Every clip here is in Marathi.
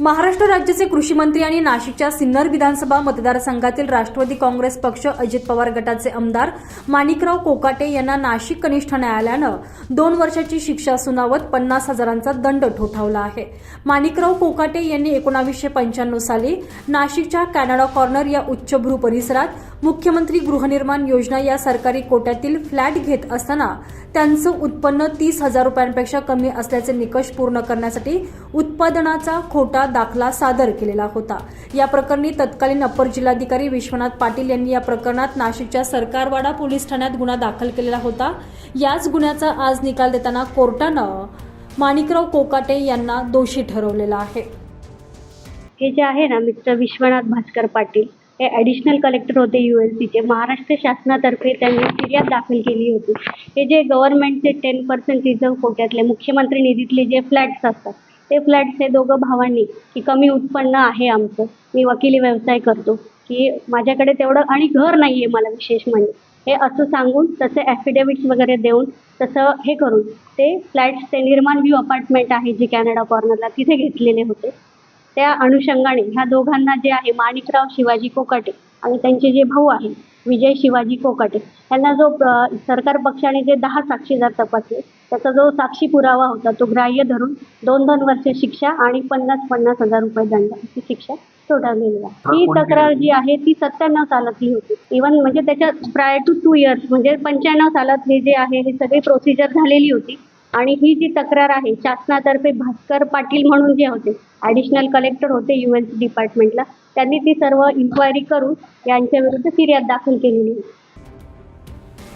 महाराष्ट्र राज्याचे कृषी मंत्री आणि नाशिकच्या सिन्नर विधानसभा मतदारसंघातील राष्ट्रवादी काँग्रेस पक्ष अजित पवार गटाचे आमदार माणिकराव कोकाटे यांना नाशिक कनिष्ठ न्यायालयानं दोन वर्षाची शिक्षा सुनावत पन्नास हजारांचा दंड ठोठावला आहे. माणिकराव कोकाटे यांनी एकोणावीसशे पंच्याण्णव साली नाशिकच्या कॅनडा कॉर्नर या उच्चभ्रू परिसरात मुख्यमंत्री गृहनिर्माण योजना या सरकारी कोट्यातील फ्लॅट घेत असताना त्यांचं उत्पन्न तीस हजार रुपयांपेक्षा कमी असल्याचे निकष पूर्ण करण्यासाठी उत्पादनाचा खोटा दाखला सादर केलेला होता. या प्रकरणी तत्कालीन अपर जिल्हाधिकारी विश्वनाथ पाटील यांनी या प्रकरणात नाशिकच्या सरकारवाडा पोलीस ठाण्यात गुन्हा दाखल केलेला होता. याच गुन्ह्याचा आज निकाल देताना कोर्टानं माणिकराव कोकाटे यांना दोषी ठरवलेला आहे. हे जे आहे ना मिस्टर विश्वनाथ भास्कर पाटील हे ॲडिशनल कलेक्टर होते यू एल सीचे महाराष्ट्र शासनातर्फे त्यांनी फिर्याद दाखल केली होती. हे जे गव्हर्नमेंटचे टेन पर्सेंट रिझर्व कोट्यातले मुख्यमंत्री निधीतले जे फ्लॅट्स असतात ते फ्लॅट्स हे दोघं भावांनी की कमी उत्पन्न आहे आमचं मी वकिली व्यवसाय करतो की माझ्याकडे तेवढं आणि घर नाही आहे मला विशेष म्हणजे. हे असं सांगून तसे ॲफिडेविट्स वगैरे देऊन तसं हे करून ते फ्लॅट्स ते निर्माण व्ह्यू अपार्टमेंट आहे जे कॅनडा कॉर्नरला तिथे घेतलेले होते. त्या अनुषंगाने ह्या दोघांना जे आहे माणिकराव शिवाजी कोकाटे आणि त्यांचे जे भाऊ आहे विजय शिवाजी कोकाटे यांना जो सरकार पक्षाने जे दहा साक्षीदार तपासले त्याचा जो साक्षी पुरावा होता तो ग्राह्य धरून दोन दोन वर्ष शिक्षा आणि पन्नास पन्नास हजार रुपये दंड अशी शिक्षा ठोठावलेली आहे. ही तक्रार जी आहे ती सत्त्याण्णव सालातली होती. इवन म्हणजे त्याच्या प्रायर टू टू इयर्स म्हणजे पंच्याण्णव सालात हे जे आहे हे सगळी प्रोसिजर झालेली होती. आणि ही जी तक्रार आहे शासनातर्फे भास्कर पाटील म्हणून जे होते ॲडिशनल कलेक्टर होते यू एस डिपार्टमेंटला त्यांनी ती सर्व इन्क्वायरी करून यांच्या विरुद्ध फिर्याद दाखल केलेली आहे.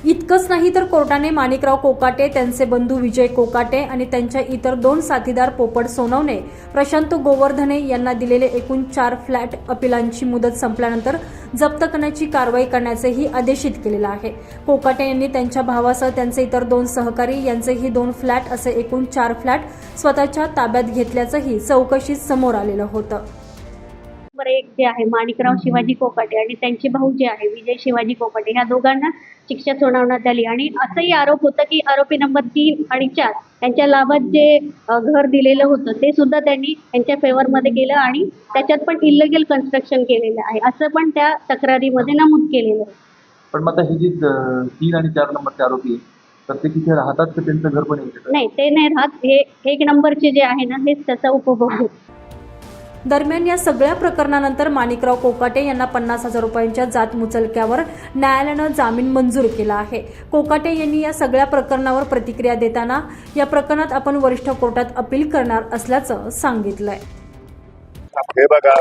इतकंच नाही तर कोर्टाने माणिकराव कोकाटे त्यांचे बंधू विजय कोकाटे आणि त्यांच्या इतर दोन साथीदार पोपट सोनवणे प्रशांत गोवर्धने यांना दिलेले एकूण चार फ्लॅट अपिलांची मुदत संपल्यानंतर जप्त करण्याची कारवाई करण्याचेही आदेशित केलेलं आहे. कोकाटे यांनी त्यांच्या भावासह त्यांचे इतर दोन सहकारी यांचेही दोन फ्लॅट असे एकूण चार फ्लॅट स्वतःच्या ताब्यात घेतल्याचंही चौकशीत समोर आलेलं होतं. नंबर एक जे आहे माणिकराव शिवाजी कोकाटे आणि त्यांचे भाऊ जे आहे विजय शिवाजी कोकाटे ह्या दोघांना शिक्षा सुनावण्यात आली. आणि असंही आरोप होता की आरोपी नंबर तीन आणि चार यांच्या लाभात जे घर दिलेलं होतं ते सुद्धा त्यांनी यांच्या फेवरमध्ये केलं आणि त्याच्यात पण इलिगल कन्स्ट्रक्शन केलेलं आहे. असं पण त्या तक्रारीमध्ये नमूद केलेलं आहे. पण मग आता हे जी तीन आणि चार नंबरचे आरोपी तर ते तिथे राहतात तर त्यांचं घर पण नाही ते नाही राहत. हे एक नंबरचे जे आहे ना हेच त्याचा उपभोग घेत दरम्यान या सगळ्या प्रकरणानंतर माणिकराव कोकाटे यांना पन्नास हजार रुपयांच्या जात मुचलक्यावर न्यायालयानं जामीन मंजूर केला आहे. कोकाटे यांनी या सगळ्या प्रकरणावर प्रतिक्रिया देताना या प्रकरणात आपण वरिष्ठ कोर्टात अपील करणार असल्याचं सांगितलंय. हे बघा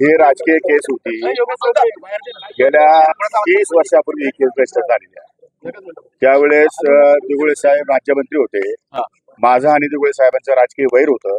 ही राजकीय केस होती. गेल्या तीस वर्षापूर्वी ही केस रजिस्टर झालेली आहे. त्यावेळेस दिगुळे साहेब राज्यमंत्री होते. माझा आणि दिगुळे साहेबांचं राजकीय वैर होतं.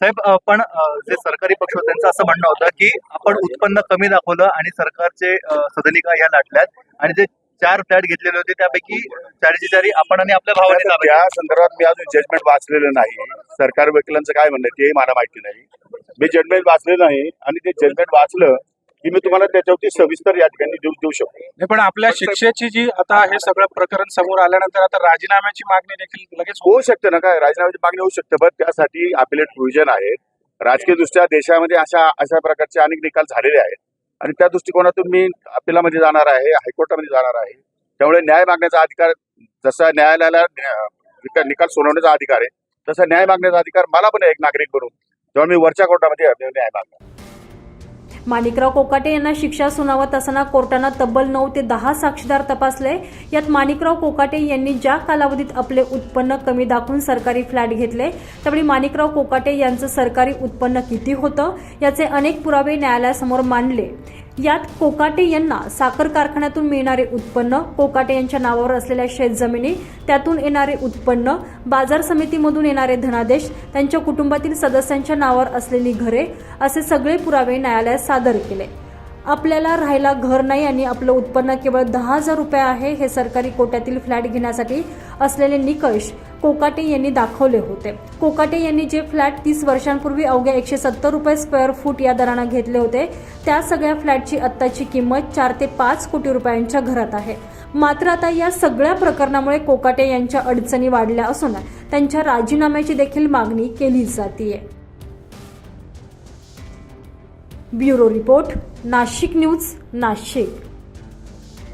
साहेब पण जे सरकारी पक्ष होते, त्यांचं असं म्हणणं होतं की आपण उत्पन्न कमी दाखवलं आणि सरकारचे सदनिका ह्या लाटल्यात आणि जे चार फ्लॅट घेतलेले होते त्यापैकी चारीची चारी आपण आणि आपल्या भावाने त्या संदर्भात मी अजून जजमेंट वाचलेलं नाही. सरकारी वकिलांचं काय म्हणणं तेही मला माहिती नाही. मी जजमेंट वाचलेलं नाही आणि ते जजमेंट वाचलं की मी तुम्हाला त्याच्यावरती सविस्तर या ठिकाणी देऊ देऊ शकतो. नाही पण आपल्या शिक्षेची जी आता हे सगळं प्रकरण समोर आल्यानंतर आता राजीनाम्याची मागणी देखील लगेच होऊ शकते ना काय राजीनाम्याची मागणी होऊ शकते पण त्यासाठी अपिलेट प्रोव्हिजन आहेत. राजकीय दृष्ट्या देशामध्ये अशा अशा प्रकारचे अनेक निकाल झालेले आहेत. आणि त्या दृष्टिकोनातून मी अपिलामध्ये जाणार आहे हायकोर्टामध्ये जाणार आहे. त्यामुळे न्याय मागण्याचा अधिकार जसा न्यायालयाला न्या- निकाल निकाल सोडवण्याचा अधिकार आहे तसा न्याय मागण्याचा अधिकार मला पण आहे एक नागरिक म्हणून तेव्हा मी वरच्या कोर्टामध्ये न्याय मागणार. माणिकराव कोकाटे यांना शिक्षा सुनावत असताना कोर्टानं तब्बल नऊ ते दहा साक्षीदार तपासले. यात माणिकराव कोकाटे यांनी ज्या कालावधीत आपले उत्पन्न कमी दाखवून सरकारी फ्लॅट घेतले त्यावेळी माणिकराव कोकाटे यांचं सरकारी उत्पन्न किती होतं याचे अनेक पुरावे न्यायालयासमोर मांडले. यात कोकाटे यांना साखर कारखान्यातून मिळणारे उत्पन्न कोकाटे यांच्या नावावर असलेल्या शेतजमिनी त्यातून येणारे उत्पन्न बाजार समितीमधून येणारे धनादेश त्यांच्या कुटुंबातील सदस्यांच्या नावावर असलेली घरे असे सगळे पुरावे न्यायालयात सादर केले. आपल्याला राहायला घर नाही आणि आपलं उत्पन्न केवळ दहा हजार रुपये आहे हे सरकारी कोट्यातील फ्लॅट घेण्यासाठी असलेले निकष कोकाटे यांनी दाखवले होते. कोकाटे यांनी जे फ्लॅट तीस वर्षांपूर्वी अवघ्या एकशे सत्तर रुपये स्क्वेअर फूट या दरानं घेतले होते त्या सगळ्या फ्लॅटची आत्ताची किंमत चार ते पाच कोटी रुपयांच्या घरात आहे. मात्र आता या सगळ्या प्रकरणामुळे कोकाटे यांच्या अडचणी वाढल्या असून त्यांच्या राजीनाम्याची देखील मागणी केली जाते bureau report Nashik news Nashik.